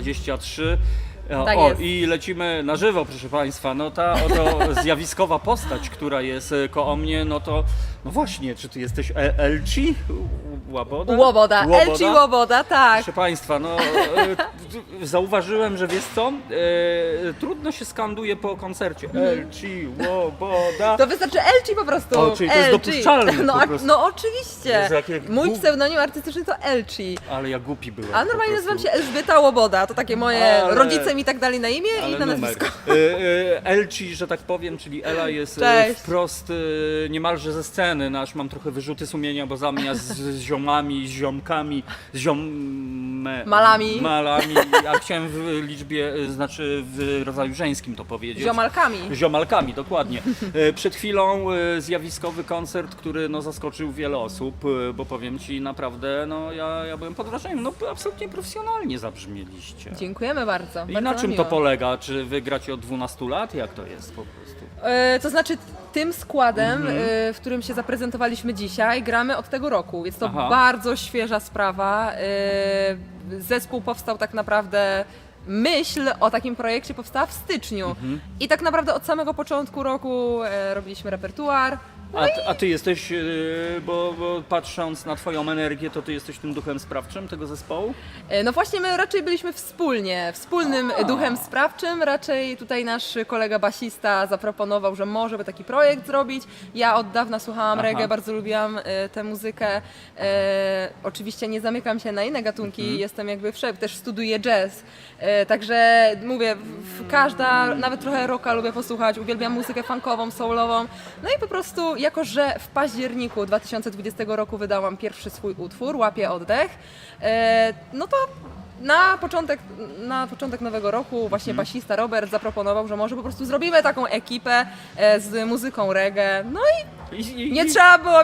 23. O, Tak o, jest. i lecimy na żywo, proszę Państwa. No ta oto zjawiskowa postać, która jest e, koło mnie, no to, no właśnie, czy Ty jesteś E- Elci? Łaboda? Łoboda, Elci Łoboda, tak. Proszę Państwa, no e, t- zauważyłem, że wiesz co, e, trudno się skanduje po koncercie. Elci Łoboda. Mhm. To wystarczy Elci po prostu. O, czyli to jest dopuszczalne No, po a- prostu. no oczywiście. Jezu, jakie Mój pseudonim artystyczny to Elci. Ale ja głupi byłem. A po normalnie nazywam się Elżbieta Łoboda. To takie moje Ale- rodzice mi tak dali na imię i na nazwisko. E, e, Elci, że tak powiem, czyli Ela jest e, Cześć. wprost niemalże ze sceny. Nasz mam trochę wyrzuty sumienia, bo zamiast z, z ziomami, z ziomkami, z ziom... Malami. Malami. Ja chciałem w liczbie, znaczy w rodzaju żeńskim to powiedzieć. Ziomalkami. Ziomalkami, dokładnie. E, Przed chwilą e, zjawiskowy koncert, który no, zaskoczył wiele osób, e, bo powiem Ci naprawdę, no ja, ja byłem pod wrażeniem, no absolutnie profesjonalnie zabrzmieliście. Dziękujemy bardzo. I bardzo na czym miło. to polega? Czy wy gracie od 12 lat? Jak to jest po prostu? E, To znaczy tym składem, Mhm. e, w którym się zaprezentowaliśmy dzisiaj, gramy od tego roku. Jest to Aha. bardzo świeża sprawa. E, Zespół powstał tak naprawdę. Myśl o takim projekcie powstała w styczniu. Mhm. I tak naprawdę od samego początku roku e, robiliśmy repertuar. A, ty- a ty jesteś, yy, bo, bo patrząc na twoją energię, to ty jesteś tym duchem sprawczym tego zespołu? E, No właśnie, my raczej byliśmy wspólnie, wspólnym A. duchem sprawczym. Raczej tutaj nasz kolega basista zaproponował, że może by taki projekt zrobić. Ja od dawna słuchałam Aha. reggae, bardzo lubiłam e, tę muzykę. E, oczywiście nie zamykam się na inne gatunki, Mhm. jestem jakby wszędzie, też studiuję jazz. E, także mówię, w, w każda, nawet trochę rocka lubię posłuchać, uwielbiam muzykę funkową, soulową. No i po prostu, jako że w październiku 2020 roku wydałam pierwszy swój utwór, Łapię oddech, e, no to na początek, na początek nowego roku właśnie Mhm. basista Robert zaproponował, że może po prostu zrobimy taką ekipę e, z muzyką reggae. No i nie trzeba było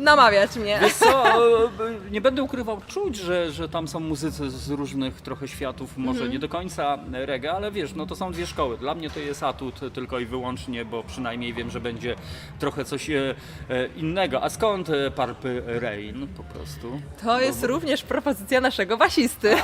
namawiać mnie. Wiesz co, e, nie będę ukrywał, czuć, że, że tam są muzycy z różnych trochę światów, może Mhm. nie do końca reggae, ale wiesz, no to są dwie szkoły. Dla mnie to jest atut tylko i wyłącznie, bo przynajmniej wiem, że będzie trochę coś e, e, innego. A skąd e, Purple Rain po prostu? To jest również propozycja naszego basisty.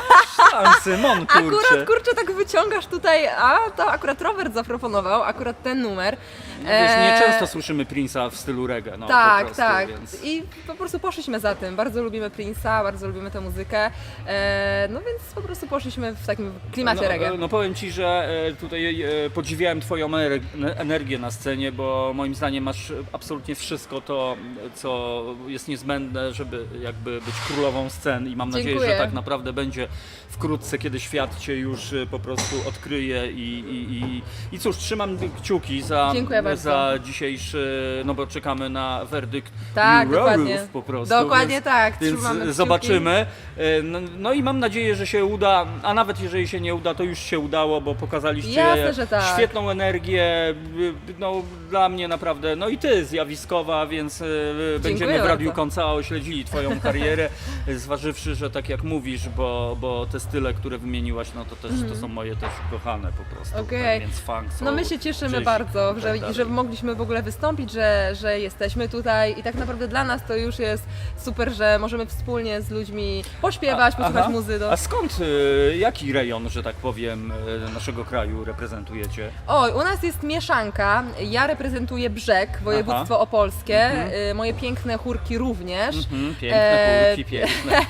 Pan Symon, kurczę. Akurat kurczę tak wyciągasz tutaj, a to akurat Robert zaproponował, akurat ten numer. No wiesz, nie E, często słyszymy Prince'a w stylu reggae, no po tak, prostu, tak. Więc... I po prostu poszliśmy za tym. Bardzo lubimy Prince'a, bardzo lubimy tę muzykę. E, no więc po prostu poszliśmy w takim klimacie no, reggae. No powiem Ci, że e, tutaj e, podziwiałem Twoją ener- energię na scenie, bo moim zdaniem masz absolutnie wszystko to, co jest niezbędne, żeby jakby być królową scen i mam nadzieję, Dziękuję. że tak naprawdę będzie wkrótce, kiedy świat Cię już e, po prostu odkryje i, i, i, i cóż, trzymam kciuki za, za dzisiejszy, no bo czekamy na werdykt Tak, dokładnie. po prostu. Dokładnie więc, tak, Więc trzymamy zobaczymy. E, No, no i mam nadzieję, że się uda, a nawet jeżeli się nie uda, to już się udało, bo pokazaliście Jasne, tak. świetną energię. No dla mnie naprawdę, no i ty zjawiskowa, więc y, będziemy w. Radiu Koncao śledzili twoją karierę, zważywszy, że tak jak mówisz, bo, bo te style, które wymieniłaś, no to też to są moje też kochane po prostu. Mhm. Tak, więc funk, soul, No my się cieszymy bardzo, tak że, że mogliśmy w ogóle wystąpić, że, że jesteśmy tutaj i tak naprawdę dla nas to już jest super, że możemy wspólnie z ludźmi pośpiewać, A- posłuchać aha. muzy. Do... A skąd, y, jaki rejon, że tak powiem, y, naszego kraju reprezentujecie? Oj, u nas jest mieszanka. Ja reprezentuję Brzeg, województwo opolskie. Y, Moje piękne chórki również. Mhm, piękne E, kulki, piękne.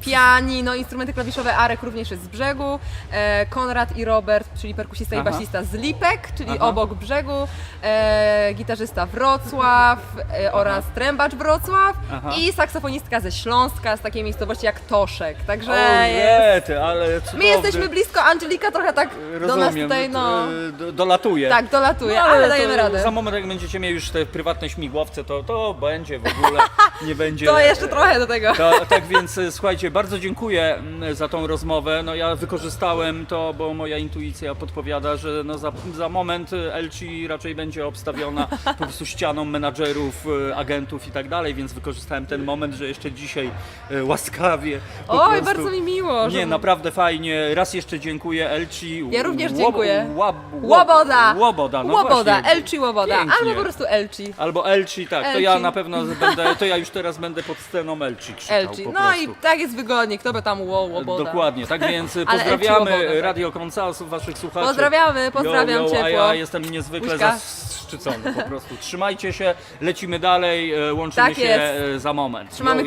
Pianino, instrumenty klawiszowe, Arek również jest z brzegu, e, Konrad i Robert, czyli perkusista Aha. i basista z Lipek, czyli Aha. obok brzegu, e, gitarzysta Wrocław e, oraz trębacz Wrocław Aha. i saksofonistka ze Śląska, z takiej miejscowości jak Toszek, także O, jest... rety, ale My jesteśmy blisko, Angelika trochę tak do nas Rozumiem, tutaj, no... y, do- dolatuje. Tak, dolatuje, No, ale, to dajemy radę. Za moment, jak będziecie mieli już te prywatne śmigłowce, to, to będzie w ogóle, nie będzie... To jeszcze trochę do tego. To, tak więc e, słuchajcie, bardzo dziękuję mm, za tą rozmowę. No ja wykorzystałem to, bo moja intuicja podpowiada, że no za, za moment e, Elci raczej będzie obstawiona po prostu ścianą menadżerów, e, agentów i tak dalej, więc wykorzystałem ten moment, że jeszcze dzisiaj e, łaskawie po Oj, prostu... bardzo mi miło. że- Nie, naprawdę fajnie. Raz jeszcze dziękuję Elci. Ja również Łob- dziękuję. Łab, Łoboda. Łoboda, no Łoboda, właśnie. Elci Łoboda, Pięknie. albo po prostu Elci. Albo Elci, tak, to Elci. ja na pewno będę, to ja już teraz będę pod sceną Elci krzyczał Elci. po No prostu. i tak jest wygodnie, kto by tam ło, Łoboda. Dokładnie, tak więc Ale Elci pozdrawiamy tak. Radio Konsals, waszych słuchaczy. Pozdrawiamy, pozdrawiam ciepło. A ja jestem niezwykle Buźka. zaszczycony po prostu. Trzymajcie się, lecimy dalej, e, łączymy Tak się jest. za moment. Trzymamy.